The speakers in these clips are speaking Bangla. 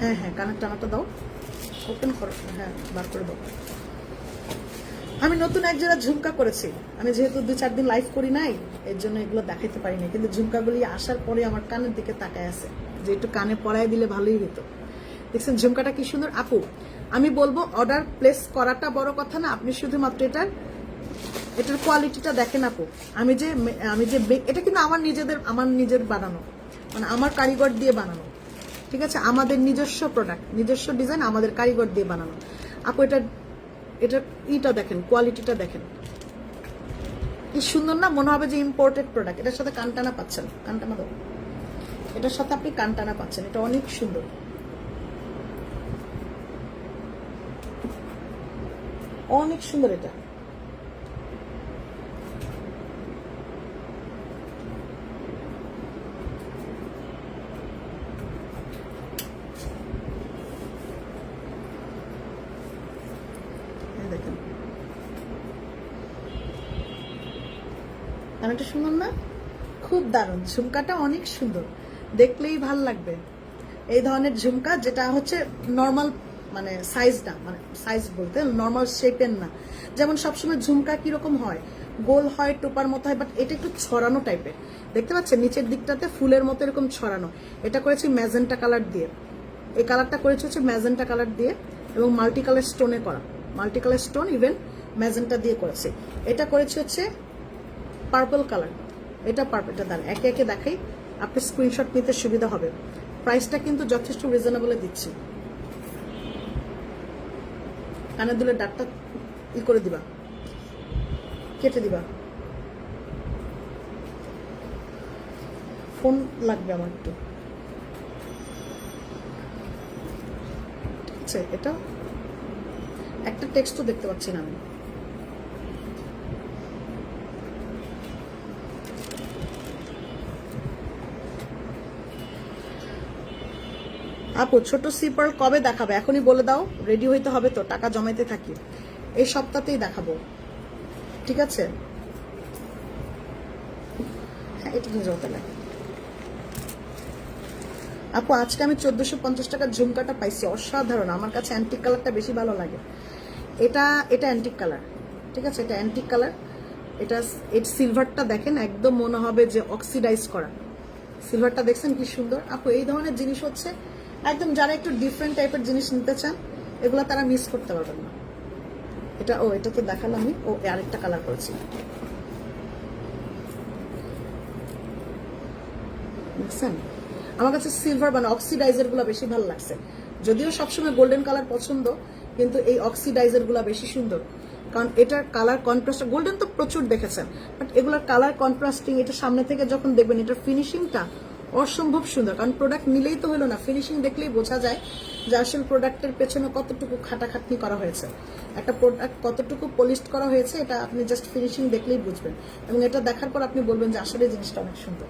হ্যাঁ হ্যাঁ কানের টানাটা দাও। ওপেন করো হ্যাঁ বার করে দাও। আমি নতুন এক জায়গায় ঝুমকা করেছি। আমি যেহেতু দু চার দিন লাইভ করি নাই, এর জন্য এগুলো দেখাইতে পারি না কিন্তু ঝুমকাগুলি আসার পরে আমার কানের দিকে তাকায় আছে। যে একটু কানে পরাই দিলে ভালোই হতো দেখছেন, ঝুমকাটা কি সুন্দর। আপু, আমি বলব অর্ডার প্লেস করাটা বড় কথা না। আপনি শুধুমাত্র এটার এটার কোয়ালিটিটা দেখেন আপু। আমি যে আমি যে, এটা কিন্তু আমার নিজেদের, আমার নিজের বানানো। মানে আমার কারিগর দিয়ে বানানো। ঠিক আছে? আমাদের নিজস্ব প্রোডাক্ট নিজস্ব ডিজাইন আমাদের কারিগর দিয়ে বানানো। আপু, এটা এটার ইটা দেখেন কোয়ালিটিটা দেখেন। কি সুন্দর না? মনে হবে যে ইম্পোর্টেড প্রোডাক্ট এটার সাথে কানটানা পাচ্ছেন। কানটানা দাও এটার সাথে আপনি কানটানা পাচ্ছেন। এটা অনেক সুন্দর। অনেক সুন্দর এটা এই দেখেন কানাটা সুন্দর না। খুব দারুণ। ঝুমকাটা অনেক সুন্দর। দেখলেই ভালো লাগবে। এই ধরনের ঝুমকা যেটা হচ্ছে নর্মাল মানে সাইজ না মানে সাইজ বলতে নর্মাল শেপের না। যেমন সবসময় ঝুমকা কীরকম হয়, গোল হয়, টোপার মতো হয় বাট এটা একটু ছড়ানো টাইপের দেখতে পাচ্ছেন নিচের দিকটাতে ফুলের মতো এরকম ছড়ানো। এটা করেছি ম্যাজেন্টা কালার দিয়ে। এই কালারটা করেছি হচ্ছে ম্যাজেন্টা কালার দিয়ে এবং মাল্টি কালার স্টোনে করা। Multi colour stone even magenta দিয়ে করেছি। এটা করেছি হচ্ছে পার্পল কালার। এটা পার্পলটা দাঁড় একে একে দেখাই। আপনি স্ক্রিনশট নিতে সুবিধা হবে। প্রাইসটা কিন্তু যথেষ্ট রিজনেবলে দিচ্ছি। কানে দুলের ডাকটা ই করে দিবা। কেটে দিবা। ফোন লাগবে আমার একটু। এটা একটা টেক্সটও দেখতে পাচ্ছি না আমি। আপু, ছোট সিপার কবে দেখাবে? এখনই বলে দাও রেডি হইতে হবে তো, টাকা জমাইতে থাকি। এই সপ্তাহতেই দেখাবো। ঠিক আছে? হ্যাঁ আপু, আজকে আমি চোদ্দশো পঞ্চাশ টাকার ঝুমকাটা পাইছি, অসাধারণ। আমার কাছে অ্যান্টিক কালারটা বেশি ভালো লাগে। এটা এটা অ্যান্টিক কালার ঠিক আছে? এটা অ্যান্টিক কালার এটা, এর সিলভারটা দেখেন, একদম মনে হবে যে অক্সিডাইজ করা। সিলভারটা দেখছেন কি সুন্দর? আপু, এই ধরনের জিনিস হচ্ছে একদম যারা একটু ডিফারেন্ট টাইপের জিনিস নিতে চান, এগুলো তারা মিস করতে পারবেন না। এটা, ও এটা তো দেখালাম আমি। ও আরেকটা কালার করেছি। দেখছেন? আমার কাছে সিলভার মানে অক্সিডাইজারগুলো বেশি ভালো লাগছে। যদিও সবসময় গোল্ডেন কালার পছন্দ, কিন্তু এই অক্সিডাইজারগুলো বেশি সুন্দর। কারণ এটার কালার কন্ট্রাস্ট গোল্ডেন তো প্রচুর দেখেছেন বাট এগুলোর কালার কন্ট্রাস্টিং এটা সামনে থেকে যখন দেখবেন, এটার ফিনিশিংটা অসম্ভব সুন্দর। কারণ প্রোডাক্ট নিলেই তো হলো না ফিনিশিং দেখলেই বোঝা যায় যে আসল প্রোডাক্টের পেছনে কতটুকু খাটাখাটনি করা হয়েছে। একটা প্রোডাক্ট কতটুকু পলিশ করা হয়েছে, এটা আপনি জাস্ট ফিনিশিং দেখলেই বুঝবেন। এবং এটা দেখার পর আপনি বলবেন যে আসলে জিনিসটা অনেক সুন্দর।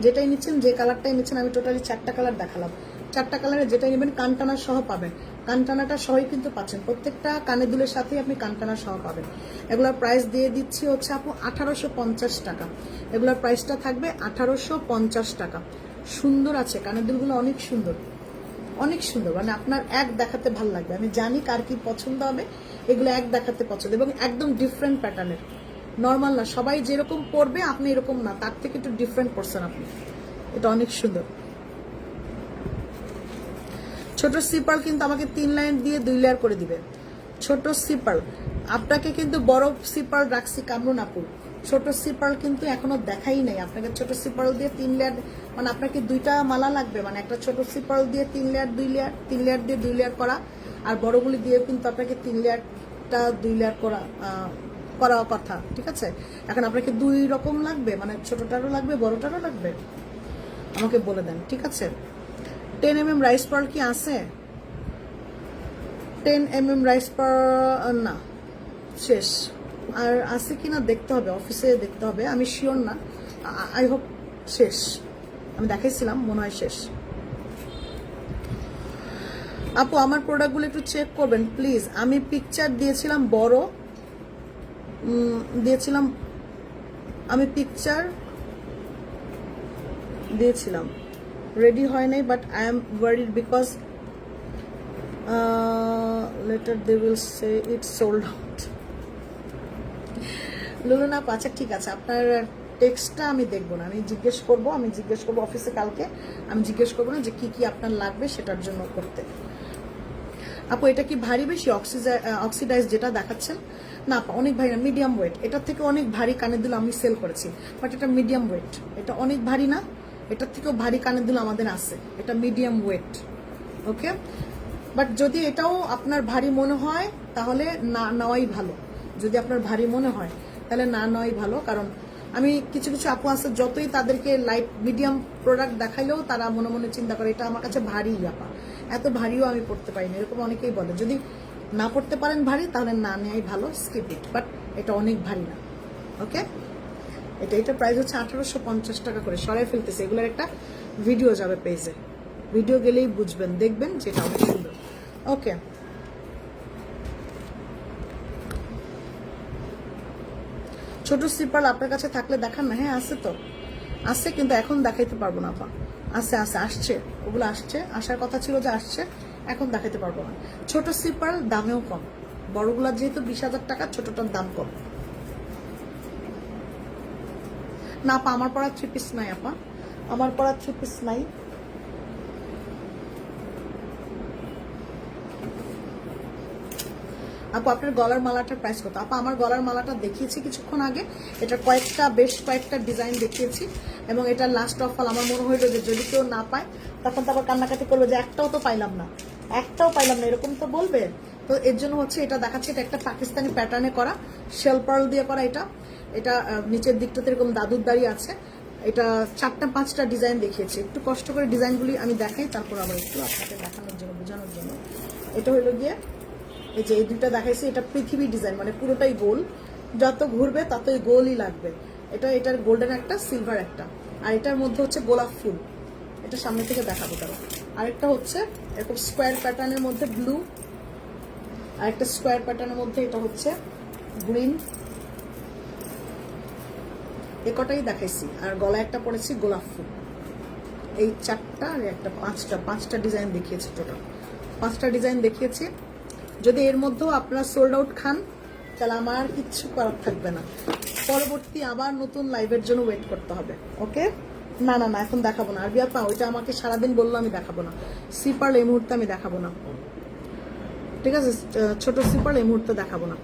যেটাই নিচ্ছেন, যে কালারটাই নিচ্ছেন, আমি টোটালি চারটা কালার দেখালাম। চারটা কালারে যেটাই নেবেন, কানটানা সহ পাবেন। কানটানাটা সহই কিন্তু পাচ্ছেন। প্রত্যেকটা কানে দুলের সাথেই আপনি কানটানা সহ পাবেন। এগুলোর প্রাইস দিয়ে দিচ্ছি হচ্ছে আপু আঠারোশো পঞ্চাশ টাকা। এগুলোর প্রাইসটা থাকবে আঠারোশো পঞ্চাশ টাকা। সুন্দর আছে, কানের দুলগুলো অনেক সুন্দর। অনেক সুন্দর মানে আপনার এক দেখাতে ভালো লাগবে। আমি জানি কার কি পছন্দ হবে, এগুলো এক দেখাতে পছন্দ। এবং একদম ডিফারেন্ট প্যাটার্নের নর্মাল না, সবাই যেরকম পরবে আপনি এরকম না, তার থেকে একটু ডিফারেন্ট পরছেন আপনি। এটা অনেক সুন্দর। ছোট সিপাল কিন্তু আমাকে তিন লাইন দিয়ে দুই লেয়ার করে দিবে। ছোট সিপাল, আপনাকে কিন্তু বড় সিপাল রাখছি কামরুন আপুর ছোট সিপাল কিন্তু এখনও দেখাই নাই। আপনাকে ছোট সিপাল দিয়ে তিন লেয়ার মানে আপনাকে দুইটা মালা লাগবে মানে একটা ছোট সিপাল দিয়ে তিন লেয়ার দুই লেয়ার তিন লেয়ার দিয়ে দুই লেয়ার করা, আর বড়গুলি দিয়ে কিন্তু আপনাকে তিন লেয়ারটা দুই লেয়ার করা করা কথা, ঠিক আছে? এখন আপনাকে দুই রকম লাগবে মানে ছোটটারও লাগবে, বড়টারও লাগবে। আমাকে বলে দেন, ঠিক আছে? Ten M M rice pearl কি আছে? Ten M M rice pearl না, শেষ। আর আছে কি না দেখতে হবে অফিসে দেখতে হবে, আমি শিওর না। আই হোপ শেষ। আমি দেখাইছিলাম, মনে হয় শেষ। আপু, আমার প্রোডাক্টগুলো একটু চেক করবেন প্লিজ আমি পিকচার দিয়েছিলাম বড় দিয়েছিলাম, আমি পিকচার দিয়েছিলাম। রেডি হয় নাই but I am worried because later they will say it sold out লুলুনা আচ্ছা ঠিক আছে, আপনার টেক্সটটা আমি দেখব না, আমি জিজ্ঞেস করব, আমি জিজ্ঞেস করব অফিসে কালকে, আমি জিজ্ঞেস করব না যে কি কি আপনার লাগবে সেটার জন্য করতে। আপু, এটা কি ভারী বেশি অক্সিডাইজ যেটা দেখাচ্ছেন? না, আপা, অনেক ভারী না মিডিয়াম ওয়েট এটার থেকে অনেক ভারী কানের দুল আমি সেল করেছি বাট এটা মিডিয়াম ওয়েট এটা অনেক ভারী না? এটার থেকেও ভারী কানের দুল আমাদের আছে। এটা মিডিয়াম ওয়েট ওকে বাট যদি এটাও আপনার ভারী মনে হয়, তাহলে না, নেওয়াই ভালো। যদি আপনার ভারী মনে হয়, তাহলে না নেওয়াই ভালো। কারণ আমি কিছু কিছু আপু আছে, যতই তাদেরকে লাইট মিডিয়াম প্রোডাক্ট দেখাইলেও তারা মনে মনে চিন্তা করে, এটা আমার কাছে ভারী, আপা। এত ভারীও আমি পড়তে পারি না এরকম অনেকেই বলে। যদি না পড়তে পারেন ভারী, তাহলে না নেওয়াই ভালো স্কিপ ইট বাট এটা অনেক ভারী না ওকে এটা এটা প্রাইস হচ্ছে আঠারোশো পঞ্চাশ টাকা করে, সরাই ফেলতেছে। এগুলোর একটা ভিডিও যাবে পেজে ভিডিও গেলেই বুঝবেন, দেখবেন যেটা অনেক সুন্দর। ওকে ছোট স্লিপার আপনার কাছে থাকলে দেখান না। হ্যাঁ আছে তো। আছে, কিন্তু এখন দেখাইতে পারব না, আপা। আছে আছে, আসছে। ওগুলো আসছে। আসার কথা ছিল যে আসছে, এখন দেখাইতে পারব না। ছোট স্লিপার দামেও কম। বড়গুলা যেহেতু বিশ হাজার টাকা, ছোটটার দাম কম। না, আপা, আমার পড়া থ্রি পিস নাই, আপা। আমার পড়া থ্রি পিস নাই। আপু, আপনার গলার মালাটার প্রাইস কত? আপা, আমার গলার মালাটা দেখিয়েছি কিছুক্ষণ আগে। এটা কয়েকটা, বেশ কয়েকটা ডিজাইন দেখিয়েছি। এবং এটা লাস্ট অফ অল আমার মনে হইল যে যদি কেউ না পায়, তখন তো আবার কান্নাকাটি করবে যে একটাও তো পাইলাম না। একটাও পাইলাম না, এরকম তো বলবে? তো এর জন্য হচ্ছে এটা দেখাচ্ছে, এটা একটা পাকিস্তানি প্যাটার্নে করা শেল পার্ল দিয়ে করা এটা। এটা নিচের দিকটাতে এরকম দাদুর দাড়ি আছে। এটা চারটা, পাঁচটা ডিজাইন দেখিয়েছি। একটু কষ্ট করে ডিজাইনগুলি আমি দেখাই, তারপর আবার একটু আপনাকে দেখানোর জন্য, বোঝানোর জন্য। এটা হলো গিয়ে, এই যে এই দুটা দেখাইছি, এটা পৃথিবী ডিজাইন মানে পুরোটাই গোল। যত ঘুরবে, ততই গোলই লাগবে। এটা, এটার গোল্ডেন একটা সিলভার একটা। আর এটার মধ্যে হচ্ছে গোলাপ ফুল। এটা সামনে থেকে দেখাবো তারা আরেকটা হচ্ছে, এরকম স্কোয়ার প্যাটার্নের মধ্যে ব্লু আরেকটা স্কোয়ার প্যাটার্নের মধ্যে এটা হচ্ছে গ্রিন এ কটাই দেখাইছি। আর গলায় একটা পড়েছি গোলাপ ফুল। এই চারটা আর একটা পাঁচটা পাঁচটা ডিজাইন দেখিয়েছি টোটাল পাঁচটা ডিজাইন দেখিয়েছি। যদি এর মধ্যেও আপনারা সোল্ড আউট খান, তাহলে আমার কিচ্ছু করার থাকবে না। পরবর্তী আবার নতুন লাইভের জন্য ওয়েট করতে হবে ওকে না না না, এখন দেখাবো না। আর বিয়া পা, ওইটা আমাকে সারাদিন বলল আমি দেখাবো না। সিপার এই মুহূর্তে আমি দেখাবো না। ঠিক আছে? ছোট সিপার এই মুহূর্তে দেখাবো না।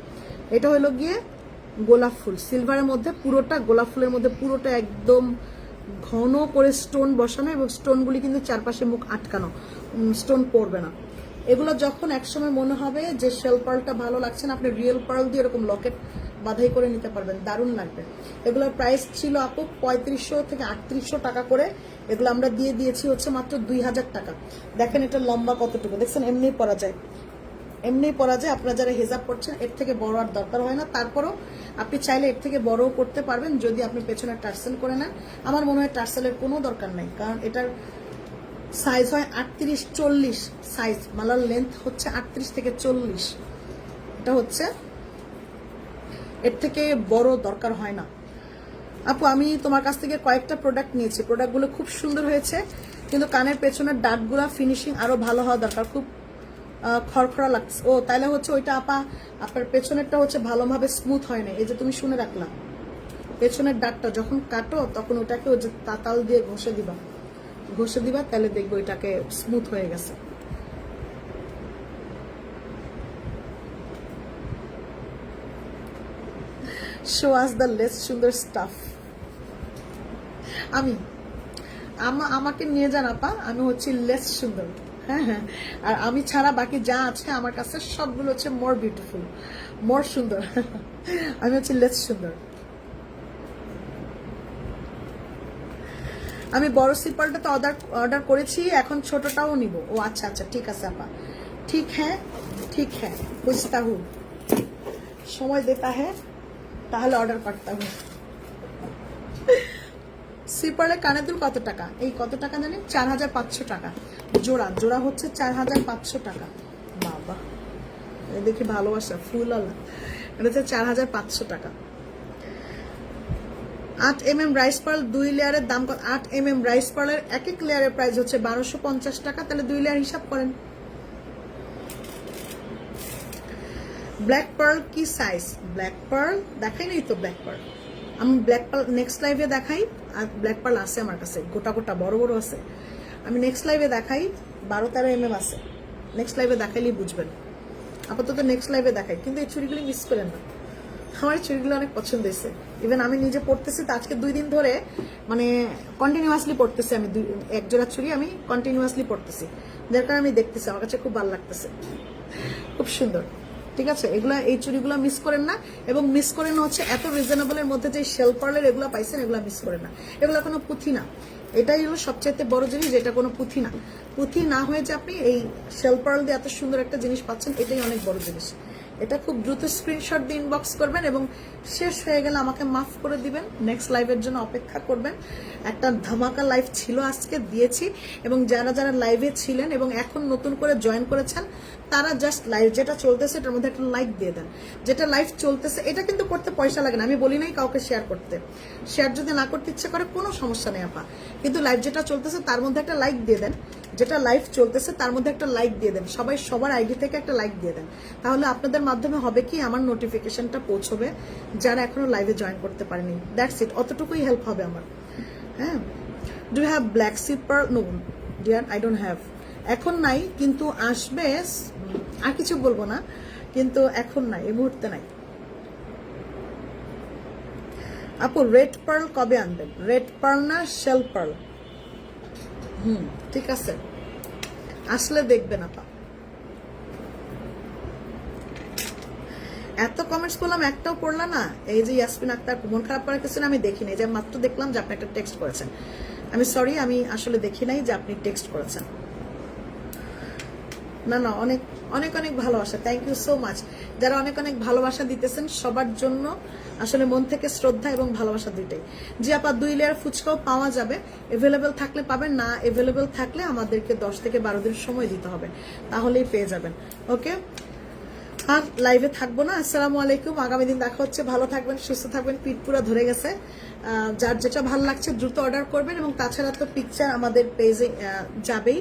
এটা হলো গিয়ে গোলাপ ফুল। সিলভারের মধ্যে পুরোটা, গোলাপ ফুলের মধ্যে পুরোটা একদম ঘন করে স্টোন বসানো এবং স্টোনগুলি কিন্তু চারপাশে মুখ আটকানো। স্টোন পড়বে না। এগুলো যখন একসময় মনে হবে যে শেল পার্লটা ভালো লাগছে না, আপনি রিয়েল পার্ল দিয়ে এরকম লকেট বাধাই করে নিতে পারবেন। দারুণ লাগবে। এগুলোর প্রাইস ছিল আপু পঁয়ত্রিশশো থেকে আটত্রিশশো টাকা করে। এগুলো আমরা দিয়ে দিয়েছি হচ্ছে মাত্র দুই হাজার টাকা। দেখেন এটা লম্বা কতটুকু। দেখছেন, এমনি পরা যায়। এমনি পরা যায়, আপনারা যারা হেজাব করছেন এর থেকে বড় আর দরকার হয় না। তারপরও আপনি চাইলে এর থেকে বড়ও করতে পারবেন যদি আপনি পেছনে টার্সেল করে নেন। আমার মনে হয় টার্সেলের কোনো দরকার নাই, কারণ এটার সাইজ হয় আটত্রিশ চল্লিশ সাইজ মালার লেন্থ হচ্ছে আটত্রিশ থেকে চল্লিশ। এটা হচ্ছে এর থেকে বড় দরকার হয় না। আপু, আমি তোমার কাছ থেকে কয়েকটা প্রোডাক্ট নিয়েছি। প্রোডাক্টগুলো খুব সুন্দর হয়েছে, কিন্তু কানের পেছনের ডাটগুলা ফিনিশিং আরও ভালো হওয়া দরকার। খুব খড়খড়া লাগছে ও, তাইলে হচ্ছে ওইটা আপা, আপনার পেছনেরটা হচ্ছে ভালোভাবে স্মুথ হয় না এই যে তুমি শুনে রাখলাম পেছনের ডাকটা যখন কাটো, তখন ওটাকে ওই যে তাতাল দিয়ে ঘষে দিবা। ঘষে দিবা তাহলে দেখব এটাকে স্মুথ হয়ে গেছে। শো আস দ্য লেস সুন্দর স্টাফ আমা- আমাকে নিয়ে যান আপা, আমি হচ্ছি লেস সুন্দর। হ্যাঁ আর আমি ছাড়া বাকি যা আছে আমার কাছে সবগুলো হচ্ছে মোর বিউটিফুল মোর সুন্দর। আমি হচ্ছে লেস সুন্দর। আমি বড় সিপালটা তো অর্ডার অর্ডার করেছি, এখন ছোটটাও নিব। ও আচ্ছা আচ্ছা ঠিক আছে আপা। ঠিক হ্যাঁ ঠিক হ্যাঁ বুঝতা হু সময় দেতা হ্যাঁ তাহলে অর্ডার করতে হবে। সিপারের কানের দুল কত টাকা? এই কত টাকা জানি? চার হাজার পাঁচশো টাকা। জোড়া জোড়া হচ্ছে চার হাজার পাঁচশো টাকা। বাবা দেখি ভালোবাসা, ফুল আলা এটা হচ্ছে চার হাজার পাঁচশো টাকা। আট এম এম রাইস পার্ল, দুই লেয়ারের দাম কত? আট এম এম রাইস পার্লের এক এক লেয়ারের প্রাইস হচ্ছে বারোশো পঞ্চাশ টাকা। তাহলে দুই লেয়ার হিসাব করেন। ব্ল্যাক পার্ল কি সাইজ ব্ল্যাক পার্ল? দেখাই নাই তো ব্ল্যাক পার্ল। আমি ব্ল্যাক পার্ল নেক্সট লাইভে দেখাই। আর ব্ল্যাক পার্ল আছে আমার কাছে, গোটা গোটা, বড় বড় আছে। আমি নেক্সট লাইভে দেখাই, বারো তেরো এম এম আছে। নেক্সট লাইভে দেখাইলেই বুঝবেন। আপাতত নেক্সট লাইভে দেখাই, কিন্তু এই চুড়িগুলি মিস করেন না। আমার চুড়িগুলো অনেক পছন্দ হয়েছে। ইভেন আমি নিজে পড়তেছি তো আজকে দুই দিন ধরে মানে কন্টিনিউয়াসলি পড়তেছি আমি দুই, এক জোড়া চুড়ি আমি কন্টিনিউয়াসলি পড়তেছি যার কারণে আমি দেখতেছি, আমার কাছে খুব ভালো লাগতেছে। খুব সুন্দর। ঠিক আছে? এগুলো, এই চুড়িগুলো মিস করেন না। এবং মিস করেন হচ্ছে এত রিজনেবলের মধ্যে যে শেল পার্লের এগুলো পাইছেন, এগুলো মিস করেন না। এগুলো কোনো পুঁথি না। এটাই হলো সবচাইতে বড় জিনিস, যেটা কোনো পুঁথি না। পুঁথি না হয়ে যে আপনি এই শেল পার্ল দিয়ে এত সুন্দর একটা জিনিস পাচ্ছেন, এটাই অনেক বড় জিনিস। এটা খুব দ্রুত স্ক্রিনশট দিয়ে ইনবক্স করবেন এবং শেষ হয়ে গেলে আমাকে মাফ করে দিবেন। নেক্সট লাইভের জন্য অপেক্ষা করবেন। একটা ধামাকা লাইভ ছিল আজকে, দিয়েছি। এবং যারা যারা লাইভে ছিলেন এবং এখন নতুন করে জয়েন করেছেন, তারা জাস্ট লাইভ যেটা চলতেছে, এটার মধ্যে একটা লাইক দিয়ে দেন। যেটা লাইভ চলতেছে, এটা কিন্তু করতে পয়সা লাগে না। আমি বলি নাই কাউকে শেয়ার করতে। শেয়ার যদি না করতে ইচ্ছে করে, কোনো সমস্যা নেই আপা। কিন্তু লাইভ যেটা চলতেছে, তার মধ্যে একটা লাইক দিয়ে দেন। যেটা লাইভ চলতেছে, তার মধ্যে একটা লাইক দিয়ে দেন। সবাই সবার আইডি থেকে একটা লাইক দিয়ে দেন। তাহলে আপনাদের মাধ্যমে হবে কি, আমার নোটিফিকেশনটা পৌঁছবে, যারা এখনও লাইভে জয়েন করতে পারেনি। দ্যাটস ইট অতটুকুই হেল্প হবে আমার। হ্যাঁ? Do have black sipper no dear I don't have এখন নাই, কিন্তু আসবে আর কিছু বলব না, কিন্তু এখন নাই, এই মুহূর্তে নাই। আপু রেড পার্ল কবে আনবেন? রেড পার্ল না শেল পার্ল হুম, ঠিক আছে। আসলে দেখবেন আপা। এত কমেন্টস করলাম, একটাও পড়লা না? এই যে ইয়াসমিন আক্তার, মন খারাপ করার কিছু আমি দেখি নাই যে মাত্র দেখলাম যে আপনি একটা টেক্সট করেছেন। আমি সরি আমি আসলে দেখি নাই যে আপনি টেক্সট করেছেন। না না, অনেক অনেক অনেক ভালোবাসা। থ্যাংক ইউ সো মাচ যারা অনেক অনেক ভালোবাসা দিতেছেন, সবার জন্য আসলে মন থেকে শ্রদ্ধা এবং ভালোবাসা দুইটাই। যে আপা, দুই লেয়ার ফুচকাও পাওয়া যাবে। এভেলেবেল থাকলে পাবেন, না এভেলেবেল থাকলে আমাদেরকে দশ থেকে বারো দিন সময় দিতে হবে। তাহলেই পেয়ে যাবেন। ওকে আর লাইভে থাকব না। আসসালামু আলাইকুম। আগামী দিন দেখা হচ্ছে। ভালো থাকবেন, সুস্থ থাকবেন। পিঠ পুরা ধরে গেছে। যার যেটা ভালো লাগছে দ্রুত অর্ডার করবেন এবং তাছাড়া তো পিকচার আমাদের পেজে যাবেই।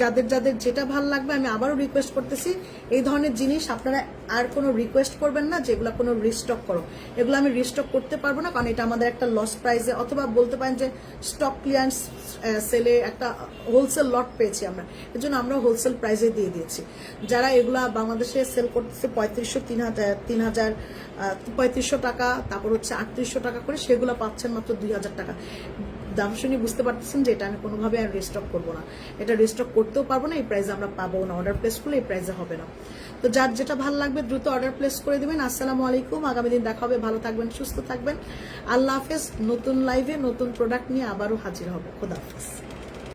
যাদের যাদের যেটা ভালো লাগবে, আমি আবারও রিকোয়েস্ট করতেছি। এই ধরনের জিনিস আপনারা আর কোনো রিকোয়েস্ট করবেন না, যেগুলো কোনো রিস্টক করো। এগুলো আমি রিস্টক করতে পারব না, কারণ এটা আমাদের একটা লস প্রাইসে অথবা বলতে পারেন যে স্টক ক্লিয়ারেন্স সেলে একটা হোলসেল লট পেয়েছি আমরা। এর জন্য আমরা হোলসেল প্রাইসে দিয়ে দিয়েছি। যারা এগুলা বাংলাদেশে সেল করতেছে পঁয়ত্রিশশো, তিন হাজার তিন হাজার পঁয়ত্রিশশো টাকা, তারপর হচ্ছে আটত্রিশশো টাকা করে সেগুলো পাচ্ছেন মাত্র দুই হাজার টাকা। দাম শুনে বুঝতে পারতেছেন যে এটা আমি কোনোভাবে আর রিস্টক করব না। এটা রিস্টক করতেও পারব না, এই প্রাইসে আমরা পাবো না। অর্ডার প্লেস করলে এই প্রাইজে হবে না। তো যার যেটা ভালো লাগবে দ্রুত অর্ডার প্লেস করে দিবেন। আসসালামু আলাইকুম, আগামী দিন দেখা হবে। ভালো থাকবেন, সুস্থ থাকবেন। আল্লাহ হাফেজ। নতুন লাইভে নতুন প্রোডাক্ট নিয়ে আবারও হাজির হবে। খোদা হাফেজ।